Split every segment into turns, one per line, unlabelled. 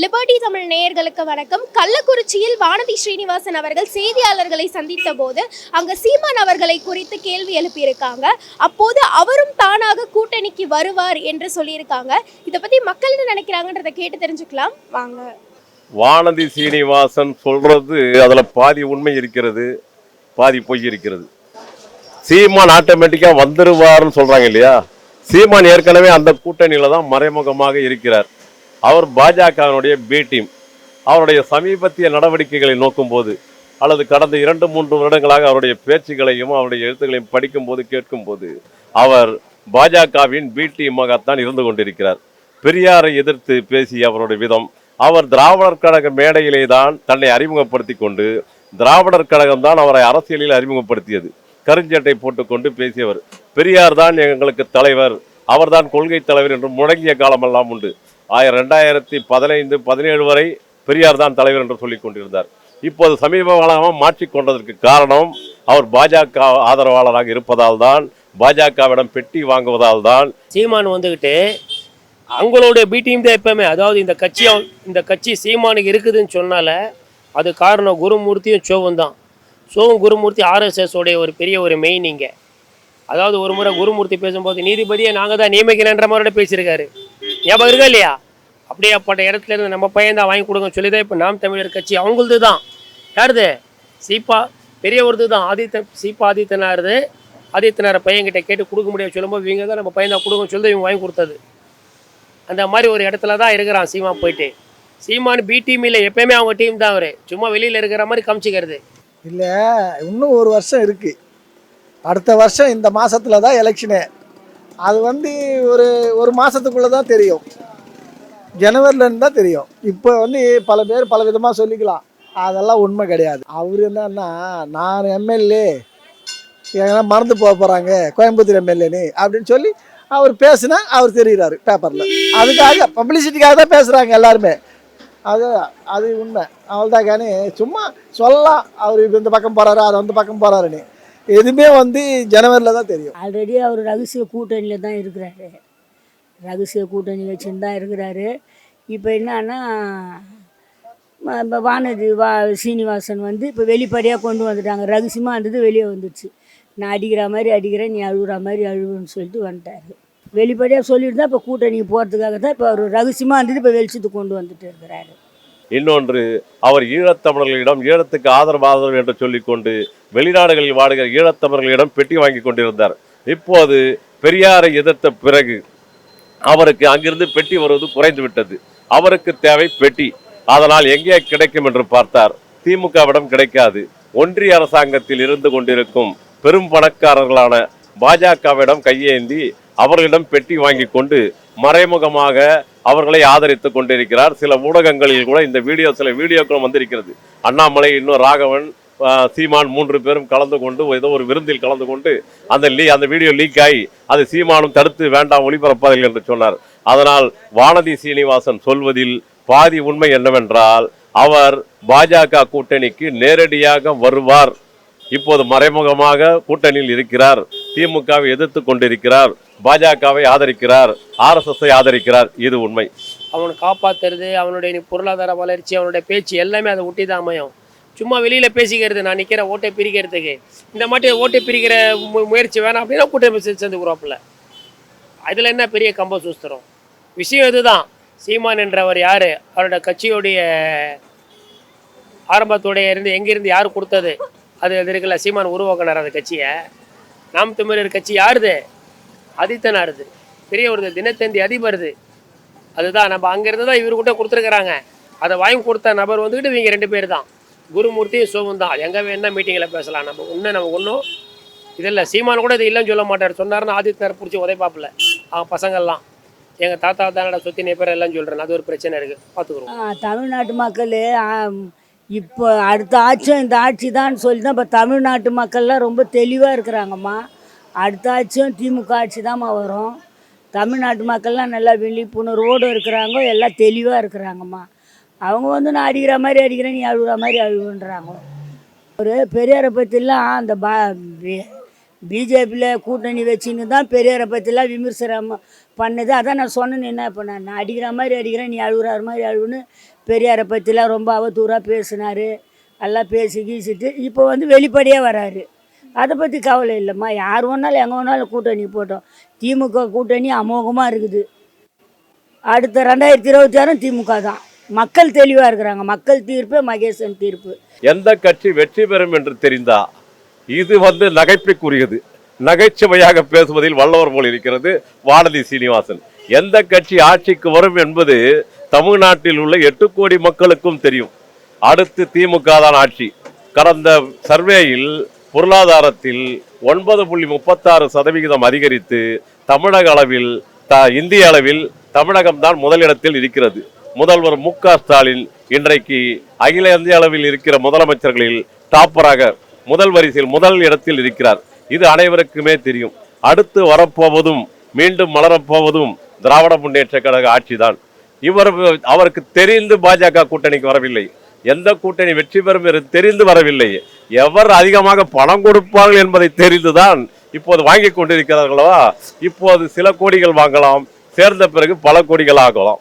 Liberty Tamil நேயர்களுக்கு வணக்கம். கள்ளக்குறிச்சியில் வானதி ஸ்ரீனிவாசன் அவர்கள் செய்தியாளர்களை சந்தித்த போது அங்க சீமான் அவர்களை குறித்து கேள்வி எழுப்பியிருக்காங்க. அப்போது அவரும் தானாக கூட்டணிக்கு வருவார் என்று சொல்லியிருக்காங்க. இதை பத்தி மக்கள் என்ன நினைக்கிறாங்கன்றதை கேட்டு தெரிஞ்சுக்கலாம். வாங்க.
வானதி சீனிவாசன் சொல்றது அதுல பாதி உண்மை இருக்கிறது பாதி பொய் இருக்கிறது. சீமான் ஆட்டோமேட்டிக்கா வந்துருவாருன்னு சொல்றாங்க இல்லையா? சீமான் ஏற்கனவே அந்த கூட்டணியில தான் மறைமுகமாக இருக்கிறார். அவர் பாஜகவினுடைய பி டீம் அவருடைய சமீபத்திய நடவடிக்கைகளை நோக்கும்போது அல்லது கடந்த இரண்டு மூன்று வருடங்களாக அவருடைய பேச்சுகளையும் அவருடைய எழுத்துக்களையும் படிக்கும்போது கேட்கும்போது அவர் பாஜகவின் பி டீமாகத்தான் இருந்து கொண்டிருக்கிறார். பெரியாரை எதிர்த்து பேசிய அவருடைய விதம் அவர் திராவிடர் கழக மேடையிலே தான் தன்னை அறிமுகப்படுத்தி கொண்டு திராவிடர் கழகம் தான் அவரை அரசியலில் அறிமுகப்படுத்தியது. கருஞ்சட்டை போட்டுக்கொண்டு பேசியவர். பெரியார் தான் எங்களுக்கு தலைவர் அவர்தான் கொள்கை தலைவர் என்று முழங்கிய காலமெல்லாம் உண்டு. ஆயிரம் ரெண்டாயிரத்தி பதினைந்து பதினேழு வரை பெரியார் தான் தலைவர் என்று சொல்லிக் கொண்டிருந்தார். இப்போது சமீப காலமாக மாற்றிக்கொண்டதற்கு காரணம் அவர் பாஜக ஆதரவாளராக இருப்பதால் தான் பாஜகவிடம் பெட்டி வாங்குவதால் தான்.
சீமான் வந்துக்கிட்டு அவங்களுடைய பீட்டியும் தான் எப்பவுமே. அதாவது இந்த கட்சி இந்த கட்சி சீமானுக்கு இருக்குதுன்னு சொன்னால அது காரணம் குருமூர்த்தியும் சோவும் தான். சோவும் குருமூர்த்தி ஆர்எஸ்எஸ் உடைய ஒரு பெரிய ஒரு மெயின் இங்கே. அதாவது ஒரு முறை குருமூர்த்தி பேசும்போது நீதிபதியை நாங்கள் தான் நியமிக்கிறேன்ற மாதிரி பேசியிருக்காரு. ஞாபகம் இருக்கா இல்லையா? அப்படியே அப்பட்ட இடத்துல இருந்து நம்ம பையன் தான் வாங்கி கொடுங்க சொல்லி தான் இப்போ நாம் தமிழர் கட்சி அவங்களது தான். யாருது? சீப்பா பெரியவரது தான். ஆதித்த சீப்பா ஆதித்தனாருது. ஆதித்தனார பையன்கிட்ட கேட்டு கொடுக்க முடியாது. சொல்லும்போது இவங்க தான் நம்ம பையன் தான் கொடுங்க சொல்லி இவங்க வாங்கி கொடுத்தது. அந்த மாதிரி ஒரு இடத்துல தான் இருக்கிறான் சீமா போயிட்டு. சீமான் பி டீம் இல்லை எப்பயுமே அவங்க டீம் தான் அவர். சும்மா வெளியில் இருக்கிற மாதிரி காமிச்சிக்கிறது.
இல்லை இன்னும் ஒரு வருஷம் இருக்குது அடுத்த வருஷம் இந்த மாதத்தில் தான் எலெக்ஷனு அது வந்து ஒரு ஒரு மாதத்துக்குள்ளே தான் தெரியும். ஜனவரிலேருந்து தான் தெரியும். இப்போ வந்து பல பேர் பல விதமாக சொல்லிக்கலாம். அதெல்லாம் உண்மை கிடையாது. அவர் என்னன்னா நான் எம்எல்ஏ எங்கன்னா மறந்து போக போகிறாங்க கோயம்புத்தூர் எம்எல்ஏன்னு அப்படின்னு சொல்லி அவர் பேசுனா அவர் தெரிகிறாரு பேப்பரில் அதுக்காக பப்ளிசிட்டிக்காக தான் பேசுகிறாங்க எல்லாருமே. அது அது உண்மை. அவள்தான் காணி சும்மா சொல்லலாம் அவர் இந்த பக்கம் போகிறாரு அது அந்த பக்கம் போகிறாருன்னு எதுவுமே வந்து ஜனவரியில் தான் தெரியும்.
ஆல்ரெடி அவர் ரகசிய கூட்டணியில் தான் இருக்கிறாரு. ரகசிய கூட்டணி வச்சுன்னு தான் இருக்கிறாரு. இப்போ என்னன்னா இப்போ வானதி வா சீனிவாசன் வந்து இப்போ வெளிப்படையாக கொண்டு வந்துட்டாங்க. ரகசியமாக இருந்தது வெளியே வந்துடுச்சு நான் அடிக்கிற மாதிரி அடிக்கிறேன் நீ அழுகுற மாதிரி அழுகுன்னு சொல்லிட்டு வந்துட்டாரு. வெளிப்படையாக சொல்லிட்டு தான் இப்போ கூட்டணிக்கு போகிறதுக்காக தான் இப்போ அவர் ரகசியமாக இருந்தது இப்போ வெளிச்சத்துக்கு கொண்டு வந்துட்டு இருக்கிறாரு.
இன்னொன்று அவர் ஈழத்தமிழர்களிடம் ஈழத்துக்கு ஆதரவு ஆதரவு என்று சொல்லிக்கொண்டு வெளிநாடுகளில் வாடுகிற ஈழத்தமிழர்களிடம் பெட்டி வாங்கி கொண்டிருந்தார். இப்போது பெரியாரை எதிர்த்த பிறகு அவருக்கு அங்கிருந்து பெட்டி வருவது குறைந்து விட்டது அவருக்கு தேவை பெட்டி. அதனால் எங்கே கிடைக்கும் என்று பார்த்தார். திமுகவிடம் கிடைக்காது. ஒன்றிய அரசாங்கத்தில் இருந்து கொண்டிருக்கும் பெரும் பணக்காரர்களான பாஜகவிடம் கையேந்தி அவர்களிடம் பெட்டி வாங்கி கொண்டு மறைமுகமாக அவர்களை ஆதரித்து கொண்டிருக்கிறார். சில ஊடகங்களில் கூட இந்த வீடியோ சில வீடியோக்களும் வந்திருக்கிறது. அண்ணாமலை இன்னும் ராகவன் சீமான் மூன்று பேரும் கலந்து கொண்டு ஏதோ ஒரு விருந்தில் கலந்து கொண்டு அந்த லீ அந்த வீடியோ லீக் ஆகி அது சீமானும் தடுத்து வேண்டாம் ஒளிபரப்பாதீர்கள் என்று சொன்னார். அதனால் வானதி சீனிவாசன் சொல்வதில் பாதி உண்மை என்னவென்றால் அவர் பாஜக கூட்டணிக்கு நேரடியாக வருவார். இப்போது மறைமுகமாக கூட்டணியில் இருக்கிறார். திமுகவை எதிர்த்து கொண்டிருக்கிறார். பாஜகவை ஆதரிக்கிறார் ஆர்எஸ்எஸ்ஐ ஆதரிக்கிறார். இது உண்மை.
அவனை காப்பாத்துறது அவனுடைய பொருளாதார வளர்ச்சி அவனுடைய பேச்சு எல்லாமே அதை ஒட்டி தான் அமையும். சும்மா வெளியில் பேசிக்கிறது நான் நிற்கிற ஓட்டை பிரிக்கிறதுக்கு. இந்த மாதிரி ஓட்டை பிரிக்கிற மு- முயற்சி வேணாம் அப்படின்னா கூட்டணி சேர்ந்து சேர்ந்துக்குறாப்புல அதில் என்ன பெரிய கம்ப சூஸ்திரம்? விஷயம் இதுதான். சீமான் என்றவர் யார்? அவரோட கட்சியுடைய ஆரம்பத்தோடைய இருந்து எங்கேருந்து யார் கொடுத்தது? அது அது இருக்குல்ல சீமான் உருவாக்கினார் அந்த கட்சியை. நாம் தமிழர் கட்சி யாருது? ஆதித்தனாருது பெரிய ஒரு தினத்தந்தி அதிபருது. அதுதான் நம்ம அங்கேருந்து தான் இவர்கிட்ட கொடுத்துருக்குறாங்க. அதை வாங்கி கொடுத்த நபர் வந்துக்கிட்டு இவங்க ரெண்டு பேர் தான் குருமூர்த்தியும் சோமும் தான் எங்கே வேணால் மீட்டிங்கில் பேசலாம். நம்ம ஒன்றும் நம்ம ஒன்றும் இதில் சீமான் கூட இது இல்லைன்னு சொல்ல மாட்டார். சொன்னாருன்னா ஆதித்யர் பிடிச்சி உதைப்பாப்புல. அவங்க பசங்கள்லாம். எங்கள் தாத்தா தானடா சொத்தி பேர் எல்லாம் சொல்கிறேன் அது ஒரு பிரச்சனை இருக்குது பார்த்துக்குறோம்
தமிழ்நாட்டு மக்கள் இப்போ அடுத்த ஆட்சி இந்த ஆட்சி தான் சொல்லி தான் இப்போ தமிழ்நாட்டு மக்கள்லாம் ரொம்ப தெளிவாக இருக்கிறாங்கம்மா. அடுத்த ஆட்சியும் திமுக ஆட்சி தான்மா வரும். தமிழ்நாட்டு மக்கள்லாம் நல்லா விழிப்புணர்வோடு இருக்கிறாங்க எல்லாம் தெளிவாக இருக்கிறாங்கம்மா. அவங்க வந்து நான் அடிக்கிற மாதிரி அடிக்கிறேன் நீ அழுகிற மாதிரி அழுகுன்றாங்க ஒரு பெரியாரை பற்றிலாம் அந்த பா பிஜேபியில் கூட்டணி வச்சுன்னு தான் பெரியாரை பற்றிலாம் விமர்சனம் பண்ணது. அதான் நான் சொன்னேன்னு என்ன பண்ணேன் நான் அடிக்கிற மாதிரி அடிக்கிறேன் நீ அழுகிற மாதிரி அழுகுன்னு பெரியாரை பற்றிலாம் ரொம்ப அவதூறாக பேசினார். எல்லாம் பேசி கீசிட்டு இப்போ வந்து வெளிப்படையாக வராரு. அதை பற்றி கவலை இல்லைம்மா. யார் வேணாலும் எங்கே வேணாலும் கூட்டணி போட்டோம். திமுக கூட்டணி அமோகமாக இருக்குது. அடுத்த ரெண்டாயிரத்தி இருபத்தி ஆறும் திமுக தான். மக்கள் தெளிவாக இருக்கிறாங்க. மக்கள் தீர்ப்பு மகேசன் தீர்ப்பு.
எந்த கட்சி வெற்றி பெறும் என்று தெரிந்தா இது வந்து நகைப்புக்குரியது. நகைச்சுவையாக பேசுவதில் வல்லவர் போல் இருக்கிறது வானதி சீனிவாசன். எந்த கட்சி ஆட்சிக்கு வரும் என்பது தமிழ்நாட்டில் உள்ள எட்டு கோடி மக்களுக்கும் தெரியும். அடுத்து திமுக தான் ஆட்சி. கடந்த சர்வேயில் பொருளாதாரத்தில் ஒன்பது புள்ளி முப்பத்தாறு சதவிகிதம் அதிகரித்து தமிழக அளவில் த இந்திய அளவில் தமிழகம் தான் முதலிடத்தில் இருக்கிறது. முதல்வர் மு க ஸ்டாலின் இன்றைக்கு அகில இந்திய அளவில் இருக்கிற முதலமைச்சர்களில் டாப்பராக முதல் வரிசையில் முதல் இடத்தில் இருக்கிறார். இது அனைவருக்குமே தெரியும். அடுத்து வரப்போவதும் மீண்டும் மலரப்போவதும் திராவிட முன்னேற்ற கழக ஆட்சிதான். இவர் அவருக்கு தெரிந்து பாஜக கூட்டணிக்கு வரவில்லை. எந்த கூட்டணி வெற்றி பெறும் என்று தெரிந்து வரவில்லை. எவர் அதிகமாக பணம் கொடுப்பார்கள் என்பதை தெரிந்துதான் இப்போது வாங்கி கொண்டிருக்கிறார்களவா இப்போது சில கோடிகள் வாங்கலாம் சேர்ந்த பிறகு பல கோடிகள் ஆகலாம்.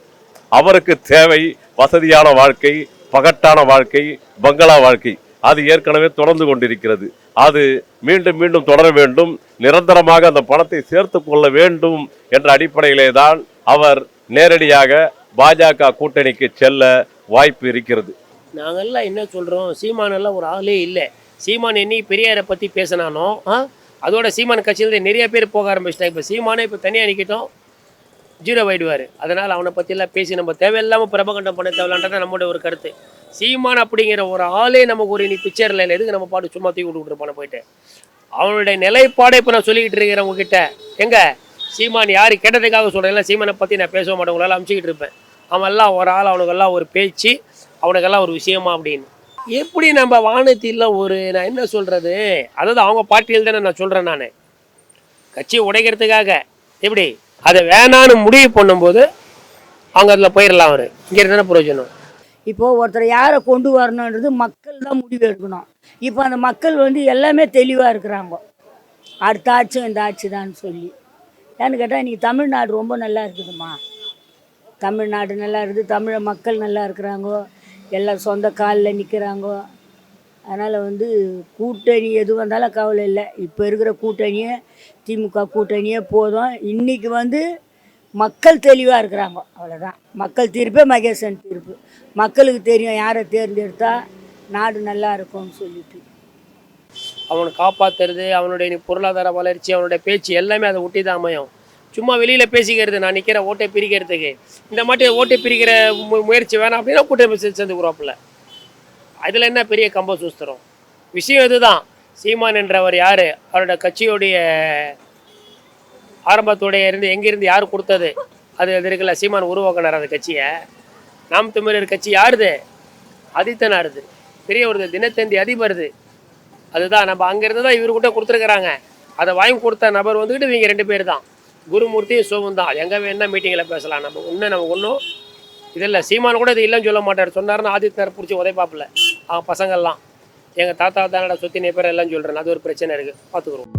அவருக்கு தேவை வசதியான வாழ்க்கை பகட்டான வாழ்க்கை பங்களா வாழ்க்கை. அது ஏற்கனவே தொடர்ந்து கொண்டிருக்கிறது. அது மீண்டும் மீண்டும் தொடர வேண்டும் நிரந்தரமாக அந்த பணத்தை சேர்த்து கொள்ள வேண்டும் என்ற அடிப்படையிலே தான் அவர் நேரடியாக பாஜக கூட்டணிக்கு செல்ல வாய்ப்பு இருக்கிறது.
நாங்கெல்லாம் என்ன சொல்கிறோம் சீமானெல்லாம் ஒரு ஆளே இல்லை. சீமான் என்னைக்கு பெரியாரை பற்றி பேசினானோ அதோட சீமான் கட்சியிலேருந்து நிறைய பேர் போக ஆரம்பிச்சிட்டாங்க. இப்போ சீமானே இப்போ தனியாக நிற்கட்டும் ஜீரோ ஆகிடுவார் அதனால் அவனை பற்றிலாம் பேசி நம்ம தேவையில்லாமல் பிரபகண்டம் பண்ண தேவையில்லான்றது நம்மளோட ஒரு கருத்து. சீமான் அப்படிங்கிற ஒரு ஆளே நமக்கு ஒரு இனி பிக்சர் இல்லை. எதுக்கு நம்ம பாட்டு சும்மா தூக்கி விட்டுருப்பான போயிட்டு. அவனுடைய நிலைப்பாடை இப்போ நான் சொல்லிக்கிட்டு இருக்கிறேன் உங்ககிட்ட. எங்கே? சீமான் யார் கேட்டதுக்காக சொல்கிறேன் சீமானை பற்றி நான் பேச மாட்டேன். உங்களால் அமுச்சிக்கிட்டு இருப்பேன். அவன் எல்லாம் ஒரு ஆள் அவனுக்கெல்லாம் ஒரு பேச்சு அவனுக்கெல்லாம் ஒரு விஷயமா அப்படின்னு. எப்படி நம்ம வானத்தில் ஒரு நான் என்ன சொல்கிறது அதாவது அவங்க பார்ட்டியில் தானே நான் சொல்கிறேன் நான். கட்சியை உடைக்கிறதுக்காக. எப்படி? அதை வேணான்னு முடிவு பண்ணும்போது அவங்க அதில் போயிடலாம் அவர். இங்கே இருந்தானே பிரயோஜனம்?
இப்போது ஒருத்தர் யாரை கொண்டு வரணுன்றது மக்கள் தான் முடிவு எடுக்கணும். இப்போ அந்த மக்கள் வந்து எல்லாமே தெளிவாக இருக்கிறாங்க. அடுத்த ஆட்சி இந்த ஆட்சி தான் சொல்லி. ஏன்னு கேட்டால் இன்றைக்கி தமிழ்நாடு ரொம்ப நல்லா இருக்குதுமா தமிழ்நாடு நல்லா இருக்குது தமிழ மக்கள் நல்லா இருக்கிறாங்கோ. எல்லாம் சொந்த காலில் நிற்கிறாங்கோ அதனால் வந்து கூட்டணி எது வந்தாலும் கவலை இல்லை. இப்போ இருக்கிற கூட்டணியே திமுக கூட்டணியே போதும். இன்றைக்கி வந்து மக்கள் தெளிவாக இருக்கிறாங்க. அவ்வளோதான் மக்கள் தீர்ப்பே மகேசன் தீர்ப்பு. மக்களுக்கு தெரியும் யாரை தேர்ந்தெடுத்தா நாடு நல்லா இருக்கும்னு சொல்லிட்டு.
அவனை காப்பாற்றுறது அவனுடைய பொருளாதார வளர்ச்சி அவனுடைய பேச்சு எல்லாமே அதை ஒட்டி தான் அமையும். சும்மா வெளியில் பேசிக்கிறது நான் நிற்கிற ஓட்டை பிரிக்கிறதுக்கு. இந்த மாதிரி ஓட்டை பிரிக்கிற மு- முயற்சி வேணாம் அப்படின்னா கூட்டணி சேர்ந்து அதில் என்ன பெரிய கம்ப சூஸ்திரம் விஷயம் இதுதான். சீமான் என்றவர் யார்? அவரோட கட்சியுடைய ஆரம்பத்தோடைய இருந்து எங்கேருந்து யார் கொடுத்தது? அது அது இருக்குல்ல சீமான் உருவாக்கினார் அந்த கட்சியை. நாம் தமிழர் கட்சி யாருது? ஆதித்தனாருது பெரிய ஒரு தினத்தந்தி அதிபருது அதுதான் நம்ம அங்கேருந்து தான் இவர்கிட்ட கொடுத்துருக்குறாங்க. அதை வாங்கி கொடுத்த நபர் வந்துக்கிட்டு இவங்க ரெண்டு பேர் தான். குருமூர்த்தி சோமன் தான். எங்கே வேணா மீட்டிங்கில் பேசலாம். நம்ம இன்னும் நம்ம ஒன்றும் இதில் சீமான் கூட இது இல்லைன்னு சொல்ல மாட்டார். சொன்னார்னு ஆதித்யர் பிடிச்சி உதைப்பாப்பில்ல அவன் பசங்கள்லாம். எங்கள் தாத்தா தானடா சொத்தி பேர் எல்லாம் சொல்கிறேன் அது ஒரு பிரச்சனை இருக்குது பார்த்துக்குறோம்.